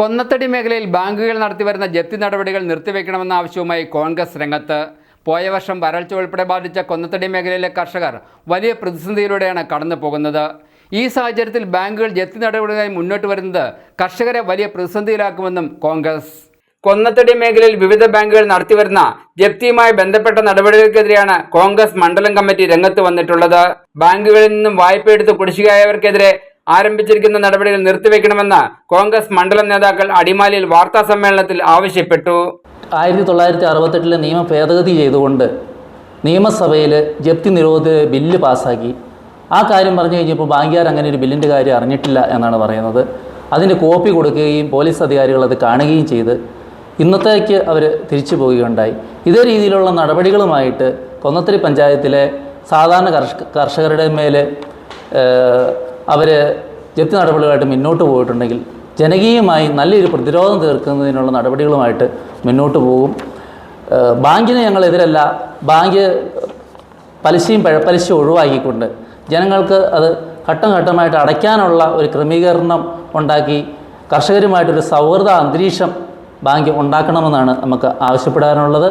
കൊന്നത്തടി മേഖലയിൽ ബാങ്കുകൾ നടത്തിവരുന്ന ജപ്തി നടപടികൾ നിർത്തിവെക്കണമെന്ന ആവശ്യവുമായി കോൺഗ്രസ് രംഗത്ത്. പോയ വർഷം വരൾച്ച ഉൾപ്പെടെ ബാധിച്ച കൊന്നത്തടി മേഖലയിലെ കർഷകർ വലിയ പ്രതിസന്ധിയിലൂടെയാണ് കടന്നു പോകുന്നത്. ഈ സാഹചര്യത്തിൽ ബാങ്കുകൾ ജപ്തി നടപടികളായി മുന്നോട്ട് വരുന്നത് കർഷകരെ വലിയ പ്രതിസന്ധിയിലാക്കുമെന്നും കോൺഗ്രസ്. കൊന്നത്തടി മേഖലയിൽ വിവിധ ബാങ്കുകൾ നടത്തിവരുന്ന ജപ്തിയുമായി ബന്ധപ്പെട്ട നടപടികൾക്കെതിരെയാണ് കോൺഗ്രസ് മണ്ഡലം കമ്മിറ്റി രംഗത്ത് വന്നിട്ടുള്ളത്. ബാങ്കുകളിൽ നിന്നും വായ്പയെടുത്ത് കുടിശ്ശികയായവർക്കെതിരെ ആരംഭിച്ചിരിക്കുന്ന നടപടികൾ നിർത്തിവെക്കണമെന്ന് കോൺഗ്രസ് മണ്ഡലം നേതാക്കൾ അടിമാലിയിൽ വാർത്താ സമ്മേളനത്തിൽ ആവശ്യപ്പെട്ടു. ആയിരത്തി തൊള്ളായിരത്തി അറുപത്തെട്ടിലെ നിയമ ഭേദഗതി ചെയ്തുകൊണ്ട് നിയമസഭയിൽ ജപ്തി നിരോധ ബില്ല് പാസ്സാക്കി ആ കാര്യം പറഞ്ഞു കഴിഞ്ഞപ്പോൾ ബാങ്കുകാർ അങ്ങനെ ഒരു ബില്ലിന്റെ കാര്യം അറിഞ്ഞിട്ടില്ല എന്നാണ് പറയുന്നത്. അതിന്റെ കോപ്പി കൊടുക്കുകയും പോലീസ് അധികാരികൾ അത് കാണുകയും ചെയ്ത് ഇന്നത്തേക്ക് അവർ തിരിച്ചു പോവുകയുണ്ടായി. ഇതേ രീതിയിലുള്ള നടപടികളുമായിട്ട് കൊന്നത്തരി പഞ്ചായത്തിലെ സാധാരണ കർഷക കർഷകരുടെ മേൽ അവർ ജപ്തി നടപടികളായിട്ട് മുന്നോട്ട് പോയിട്ടുണ്ടെങ്കിൽ ജനകീയമായി നല്ലൊരു പ്രതിരോധം തീർക്കുന്നതിനുള്ള നടപടികളുമായിട്ട് മുന്നോട്ട് പോകും. ബാങ്കിന് ഞങ്ങളെതിരല്ല ബാങ്ക് പലിശയും പഴപ്പലിശയും ഒഴിവാക്കിക്കൊണ്ട് ജനങ്ങൾക്ക് അത് ഘട്ടം ഘട്ടമായിട്ട് അടയ്ക്കാനുള്ള ഒരു ക്രമീകരണം ഉണ്ടാക്കി കർഷകരുമായിട്ടൊരു സൗഹൃദ അന്തരീക്ഷം ബാങ്ക് ഉണ്ടാക്കണമെന്നാണ് നമുക്ക് ആവശ്യപ്പെടാനുള്ളത്.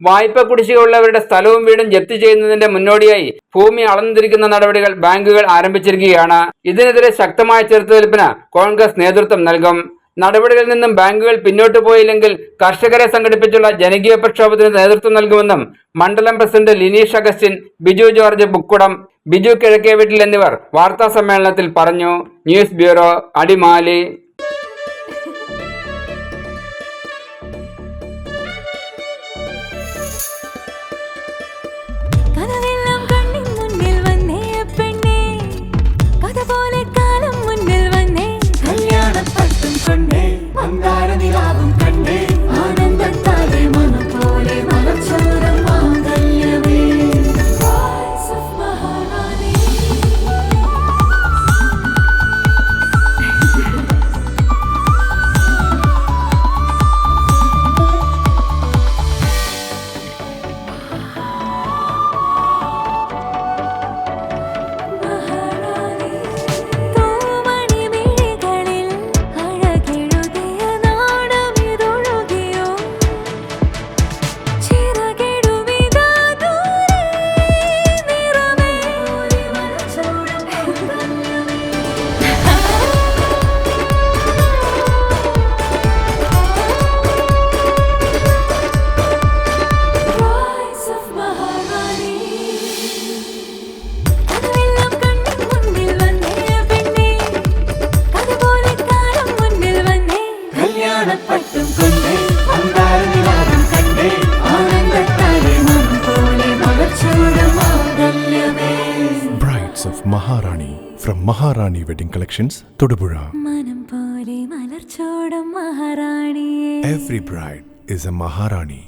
വായ്പ കുടിശ്ശികയുള്ളവരുടെ സ്ഥലവും വീടും ജപ്തി ചെയ്യുന്നതിന്റെ മുന്നോടിയായി ഭൂമി അളന്നിരിക്കുന്ന നടപടികൾ ബാങ്കുകൾ ആരംഭിച്ചിരിക്കുകയാണ്. ഇതിനെതിരെ ശക്തമായ ചെറുത്തുനിൽപ്പിന് കോൺഗ്രസ് നേതൃത്വം നൽകും. നടപടികളിൽ നിന്നും ബാങ്കുകൾ പിന്നോട്ടു പോയില്ലെങ്കിൽ കർഷകരെ സംഘടിപ്പിച്ചുള്ള ജനകീയ പ്രക്ഷോഭത്തിന് നേതൃത്വം നൽകുമെന്നും മണ്ഡലം പ്രസിഡന്റ് ലിനീഷ് അഗസ്റ്റിൻ ബിജു ജോർജ് ബുക്കുടം ബിജു കിഴക്കേ വീട്ടിൽ എന്നിവർ വാർത്താ സമ്മേളനത്തിൽ പറഞ്ഞു. News bureau Adimali. കല്യാണപ്പട്ടും കൊണ്ടേ അന്താരനിലാവും കണ്ടേ ആനന്ദത്താലെ മനം പോലെ മാംഗല്യമേ Brides of Maharani from Maharani Wedding Collections, Todupuzha. മനം പോലെ മലർച്ചോടം മഹാറാണിയേ Every bride is a Maharani.